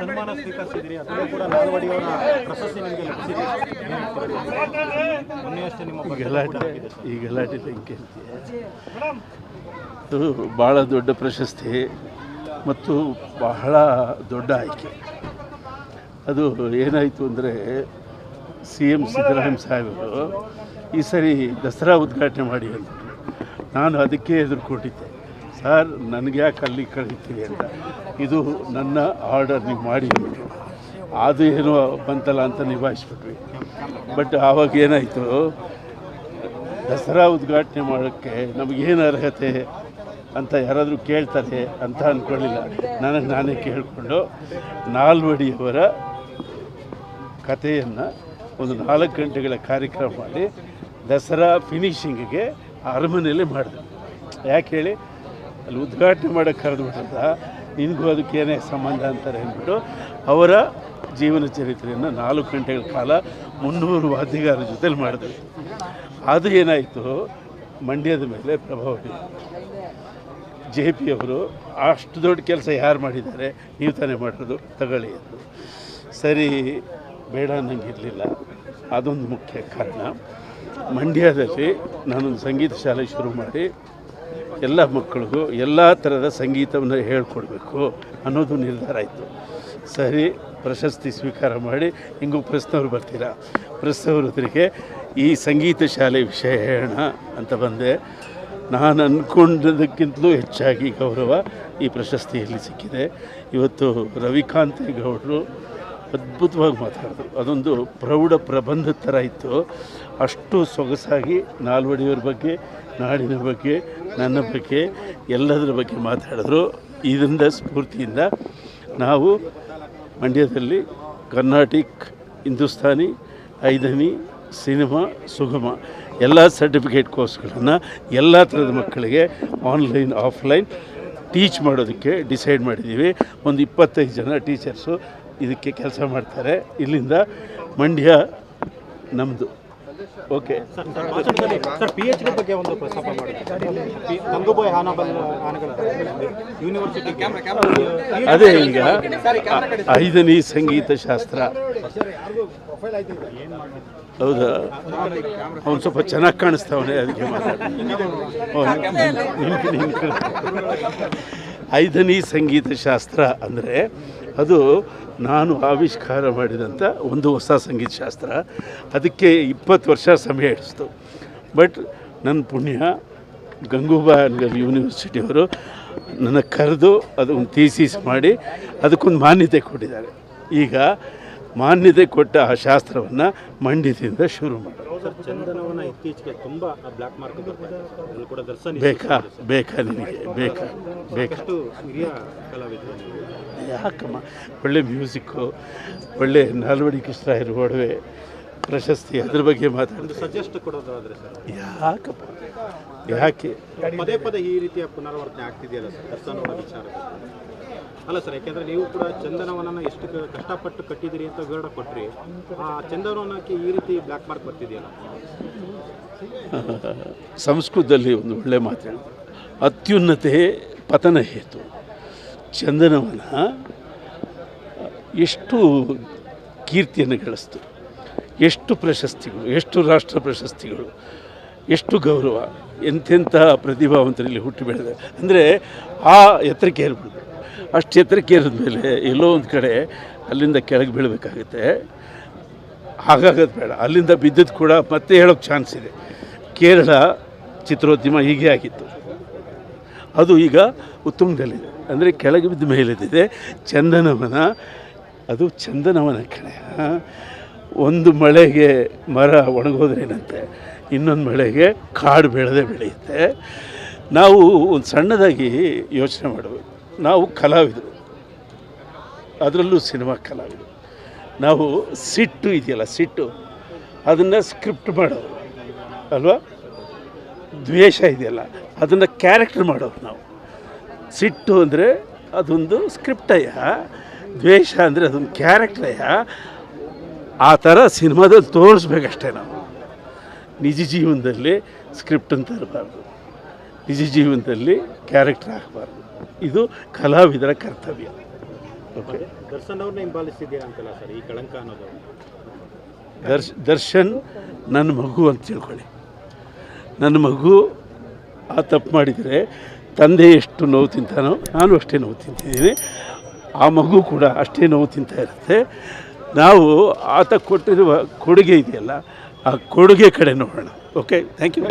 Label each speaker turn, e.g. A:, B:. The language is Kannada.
A: ಸನ್ಮಾನ ಸ್ವೀಕರಿಸಿದ್ರಿ ಅದರಲ್ಲೂ ಕೂಡ ನಾಲ್ವಡಿಯವರ ಪ್ರಶಸ್ತಿ ನಿಮಗೆ ಲಭಿಸಿದೆ. ಮೊನ್ನೆಯಷ್ಟೇ ನಿಮ್ಮ
B: ಗಲಾಟೆ ಈ ಗಲಾಟೆ ಅದು ಭಾಳ ದೊಡ್ಡ ಪ್ರಶಸ್ತಿ ಮತ್ತು ಬಹಳ ದೊಡ್ಡ ಆಯ್ಕೆ. ಅದು ಏನಾಯಿತು ಅಂದರೆ ಸಿ ಎಂ ಸಿದ್ದರಾಮಯ್ಯ ಸಾಹೇಬರು ಈ ಸರಿ ದಸರಾ ಉದ್ಘಾಟನೆ ಮಾಡಿ ಅಂತ. ನಾನು ಅದಕ್ಕೆ ಎದುರುಕೊಟ್ಟಿದ್ದೆ. ಸರ್, ನನಗೆ ಯಾಕೆ ಅಲ್ಲಿ ಕಳೀತೀರಿ ಅಂತ. ಇದು ನನ್ನ ಆರ್ಡರ್ ನೀವು ಮಾಡಿ. ಅದು ಏನೋ ಬಂತಲ್ಲ ಅಂತ ನಿಭಾಯಿಸ್ಬಿಟ್ವಿ. ಬಟ್ ಆವಾಗ ಏನಾಯಿತು? ದಸರಾ ಉದ್ಘಾಟನೆ ಮಾಡೋಕ್ಕೆ ನಮಗೇನು ಅರ್ಹತೆ ಅಂತ ಯಾರಾದರೂ ಕೇಳ್ತಾರೆ ಅಂತ ಅಂದ್ಕೊಳ್ಳಿಲ್ಲ ನನಗೆ ನಾನೇ ಕೇಳಿಕೊಂಡು ನಾಲ್ವಡಿಯವರ ಕಥೆಯನ್ನು ಒಂದು ನಾಲ್ಕು ಗಂಟೆಗಳ ಕಾರ್ಯಕ್ರಮ ಮಾಡಿ ದಸರಾ ಫಿನಿಶಿಂಗಿಗೆ ಅರಮನೆಯಲ್ಲಿ ಮಾಡಿದೆ ಯಾಕೆ ಹೇಳಿ? ಅಲ್ಲಿ ಉದ್ಘಾಟನೆ ಮಾಡೋಕ್ಕೆ ಕರೆದುಬಿಟ್ರದ ನಿನಗೂ ಅದಕ್ಕೇನೇ ಸಂಬಂಧ ಅಂತಾರೆ ಅಂದ್ಬಿಟ್ಟು ಅವರ ಜೀವನ ಚರಿತ್ರೆಯನ್ನು ನಾಲ್ಕು ಗಂಟೆಗಳ ಕಾಲ ಮುನ್ನೂರು ವಾದ್ಯಗಾರರ ಜೊತೆಲಿ ಮಾಡಿದ್ವಿ ಅದು ಏನಾಯಿತು? ಮಂಡ್ಯದ ಮೇಲೆ ಪ್ರಭಾವ ಜೆ ಪಿ ಅವರು, ಅಷ್ಟು ದೊಡ್ಡ ಕೆಲಸ ಯಾರು ಮಾಡಿದ್ದಾರೆ? ನೀವು ತಾನೇ ಮಾಡಿರೋದು, ತಗೊಳ್ಳಿ ಅದು ಸರಿ, ಬೇಡ ಅನ್ನಂಗಿರಲಿಲ್ಲ ಅದೊಂದು ಮುಖ್ಯ ಕಾರಣ. ಮಂಡ್ಯದಲ್ಲಿ ನಾನೊಂದು ಸಂಗೀತ ಶಾಲೆ ಶುರು ಮಾಡಿ ಎಲ್ಲ ಮಕ್ಕಳಿಗೂ ಎಲ್ಲ ಥರದ ಸಂಗೀತವನ್ನು ಹೇಳ್ಕೊಡ್ಬೇಕು ಅನ್ನೋದು ನಿರ್ಧಾರ ಆಯಿತು. ಸರಿ, ಪ್ರಶಸ್ತಿ ಸ್ವೀಕಾರ ಮಾಡಿ ಹಿಂಗೂ ಪ್ರಶ್ನವ್ರು ಬರ್ತೀರಾ? ಪ್ರಶ್ನವ್ರದ್ರಿಗೆ ಈ ಸಂಗೀತ ಶಾಲೆ ವಿಷಯ ಹೇಳೋಣ ಅಂತ ಬಂದೆ. ನಾನು ಅಂದ್ಕೊಂಡದಕ್ಕಿಂತಲೂ ಹೆಚ್ಚಾಗಿ ಗೌರವ ಈ ಪ್ರಶಸ್ತಿಯಲ್ಲಿ ಸಿಕ್ಕಿದೆ. ಇವತ್ತು ರವಿಕಾಂತ್ ಗೌಡರು ಅದ್ಭುತವಾಗಿ ಮಾತಾಡಿದ್ರು ಅದೊಂದು ಪ್ರೌಢ ಪ್ರಬಂಧದ ಥರ ಇತ್ತು. ಅಷ್ಟು ಸೊಗಸಾಗಿ ನಾಲ್ವಡಿಯವ್ರ ಬಗ್ಗೆ, ನಾಡಿನ ಬಗ್ಗೆ, ನನ್ನ ಬಗ್ಗೆ, ಎಲ್ಲದರ ಬಗ್ಗೆ ಮಾತಾಡಿದ್ರು. ಇದರಿಂದ, ಸ್ಫೂರ್ತಿಯಿಂದ ನಾವು ಮಂಡ್ಯದಲ್ಲಿ ಕರ್ನಾಟಿಕ್, ಹಿಂದೂಸ್ತಾನಿ, ಐದನಿ ಸಿನಿಮಾ, ಸುಗಮ ಎಲ್ಲ ಸರ್ಟಿಫಿಕೇಟ್ ಕೋರ್ಸ್ಗಳನ್ನು ಎಲ್ಲ ಥರದ ಮಕ್ಕಳಿಗೆ ಆನ್ಲೈನ್, ಆಫ್ಲೈನ್ ಟೀಚ್ ಮಾಡೋದಕ್ಕೆ ಡಿಸೈಡ್ ಮಾಡಿದ್ದೀವಿ. ಒಂದು ಇಪ್ಪತ್ತೈದು ಜನ ಟೀಚರ್ಸು ಇದಕ್ಕೆ ಕೆಲಸ ಮಾಡ್ತಾರೆ. ಇಲ್ಲಿಂದ ಮಂಡ್ಯ ನಮ್ಮದು okay
A: sir P H D ಬಗ್ಗೆ ಒಂದು ಪ್ರಸ್ತಾಪ ಮಾಡಿದ್ರು. ಗಂಗೂಬಾಯಿ ಹಾನಬಲ್ ಆನೆಗಳ ಯೂನಿವರ್ಸಿಟಿ
B: ಅದೇ ಈಗ ಐದನೇ ಸಂಗೀತ ಶಾಸ್ತ್ರ ಹೌದಾ? ಅವ್ನು ಸ್ವಲ್ಪ ಚೆನ್ನಾಗಿ ಕಾಣಿಸ್ತಾವನೆ ಅದಕ್ಕೆ ಮಾತಾಡ ಐದನೇ ಸಂಗೀತ ಶಾಸ್ತ್ರ ಅಂದರೆ ಅದು ನಾನು ಆವಿಷ್ಕಾರ ಮಾಡಿದಂಥ ಒಂದು ಹೊಸ ಸಂಗೀತ ಶಾಸ್ತ್ರ. ಅದಕ್ಕೆ ಇಪ್ಪತ್ತು ವರ್ಷ ಸಮಯ ಹಿಡಿಸ್ತು. ಬಟ್ ನನ್ನ ಪುಣ್ಯ ಗಂಗೂಬಾ ಯೂನಿವರ್ಸಿಟಿಯವರು ನನ್ನ ಕರೆದು ಅದೊಂದು ಥೀಸಿಸ್ ಮಾಡಿ ಅದಕ್ಕೊಂದು ಮಾನ್ಯತೆ ಕೊಟ್ಟಿದ್ದಾರೆ. ಈಗ ಮಾನ್ಯತೆ ಕೊಟ್ಟ ಆ ಶಾಸ್ತ್ರವನ್ನು ಮಂಡ್ಯದಿಂದ ಶುರು
A: ಮಾಡೋದು ಇತ್ತೀಚೆಗೆ ತುಂಬಾ ಮಾರ್ಕ್
B: ಬೇಕಾ? ಬೇಕಾ ನಿನಗೆ? ಬೇಕಾ? ಬೇಕಾ? ಯಾಕಮ್ಮ? ಒಳ್ಳೆ ಮ್ಯೂಸಿಕ್ಕು ಒಳ್ಳೆ ನಾಲ್ವಡಿ ಇರೋ ಒಡವೆ ಪ್ರಶಸ್ತಿ ಅದ್ರ ಬಗ್ಗೆ ಮಾತಾಡಿದ್ರೆ
A: ಸಜೆಸ್ಟ್ ಕೊಡೋದಾದ್ರೆ ಸರ್.
B: ಯಾಕಪ್ಪ? ಯಾಕೆ?
A: ಪದೇ ಪದೇ ಈ ರೀತಿಯ ಪುನರಾವರ್ತನೆ ಆಗ್ತಿದೆಯಲ್ಲ ಸರ್ ವಿಚಾರ ಅಲ್ಲ ಸರ್, ಯಾಕೆಂದ್ರೆ ನೀವು ಕೂಡ ಚಂದನವನನ ಎಷ್ಟು ಕಷ್ಟಪಟ್ಟು ಕಟ್ಟಿದಿರಿ ಅಂತ ವಿವರ ಕೊಟ್ರಿ. ಆ ಚಂದನವನಕ್ಕೆ ಈ ರೀತಿ ಬ್ಲಾಕ್ ಮಾರ್ಕ್ ಬರ್ತಿದೆಯಲ್ಲ?
B: ಸಂಸ್ಕೃತದಲ್ಲಿ ಒಂದು ಒಳ್ಳೆ ಮಾತು ಅತ್ಯುನ್ನತೆ ಪತನ ಹೇತು. ಚಂದನವನ ಎಷ್ಟು ಕೀರ್ತಿಯನ್ನು ಗಳಿಸ್ತು. ಎಷ್ಟು ಪ್ರಶಸ್ತಿಗಳು, ಎಷ್ಟು ರಾಷ್ಟ್ರ ಪ್ರಶಸ್ತಿಗಳು, ಎಷ್ಟು ಗೌರವ ಎಂತೆಂಥ ಪ್ರತಿಭಾವಂತರಲ್ಲಿ ಹುಟ್ಟಿ ಬೆಳೆದ. ಅಂದರೆ ಆ ಎತ್ತರಕ್ಕೆ ಏರ್ಬಿಡ್ದು ಅಷ್ಟು ಎತ್ತರಕ್ಕೆ ಏರಿದ ಮೇಲೆ ಎಲ್ಲೋ ಒಂದು ಕಡೆ ಅಲ್ಲಿಂದ ಕೆಳಗೆ ಬೀಳಬೇಕಾಗುತ್ತೆ. ಹಾಗಾಗೋದು ಬೇಡ. ಅಲ್ಲಿಂದ ಬಿದ್ದದ್ದು ಕೂಡ ಮತ್ತೆ ಹೇಳೋಕ್ಕೆ ಚಾನ್ಸ್ ಇದೆ. ಕೇರಳ ಚಿತ್ರೋದ್ಯಮ ಹೀಗೆ ಆಗಿತ್ತು. ಅದು ಈಗ ಉತ್ತುಂಗದಲ್ಲಿದೆ. ಅಂದರೆ ಕೆಳಗೆ ಬಿದ್ದ ಮೇಲಿದೆ. ಚಂದನವನ, ಅದು ಚಂದನವನ ಕಡೆ ಒಂದು ಮಳೆಗೆ ಮರ ಒಣಗೋದ್ರೇನಂತೆ, ಇನ್ನೊಂದು ಮಳೆಗೆ ಕಾಡು ಬೆಳೆದೇ ಬೆಳೆಯುತ್ತೆ. ನಾವು ಒಂದು ಸಣ್ಣದಾಗಿ ಯೋಚನೆ ಮಾಡಬೇಕು ನಾವು ಕಲಾವಿದರು. ಅದರಲ್ಲೂ ಸಿನಿಮಾ ಕಲಾವಿದರು. ನಾವು ಸಿಟ್ಟು ಇದೆಯಲ್ಲ, ಸಿಟ್ಟು. ಅದನ್ನು ಸ್ಕ್ರಿಪ್ಟ್ ಮಾಡೋರು. ಅಲ್ವಾ? ದ್ವೇಷ ಇದೆಯಲ್ಲ, ಅದನ್ನು ಕ್ಯಾರೆಕ್ಟರ್ ಮಾಡೋರು ನಾವು. ಸಿಟ್ಟು ಅಂದರೆ ಅದೊಂದು ಸ್ಕ್ರಿಪ್ಟಯ್ಯ, ದ್ವೇಷ ಅಂದರೆ ಅದೊಂದು ಕ್ಯಾರೆಕ್ಟರಯ್ಯ. ಆ ಥರ ಸಿನಿಮಾದಲ್ಲಿ ತೋರಿಸ್ಬೇಕಷ್ಟೇ ನಾವು. ನಿಜ ಜೀವನದಲ್ಲಿ ಸ್ಕ್ರಿಪ್ಟ್ ಅಂತ ತರಬಾರ್ದು. ನಿಜ ಜೀವನದಲ್ಲಿ ಕ್ಯಾರೆಕ್ಟರ್ ಆಗಬಾರ್ದು ಇದು ಕಲಾವಿದರ ಕರ್ತವ್ಯ ಓಕೆ
A: ದರ್ಶನ್ ಅವ್ರನ್ನ ಅಂತಲ್ಲ ಸರ್ ಈ ಕಳಂಕ ಅನ್ನೋದು
B: ದರ್ಶ್ ದರ್ಶನ್ ನನ್ನ ಮಗು ಅಂತ ತಿಳ್ಕೊಳ್ಳಿ ನನ್ನ ಮಗು ಆ ತಪ್ಪು ಮಾಡಿದರೆ ತಂದೆ ಎಷ್ಟು ನೋವು ತಿಂತಾನೋ ನಾನು ಅಷ್ಟೇ ನೋವು ತಿಂತಿದ್ದೀನಿ ಆ ಮಗು ಕೂಡ ಅಷ್ಟೇ ನೋವು ತಿಂತಾ ಇರುತ್ತೆ ನಾವು ಆತ ಕೊಟ್ಟಿರುವ ಕೊಡುಗೆ ಇದೆಯಲ್ಲ ಆ ಕೊಡುಗೆ ಕಡೆ ನೋಡೋಣ ಓಕೆ ಥ್ಯಾಂಕ್ ಯು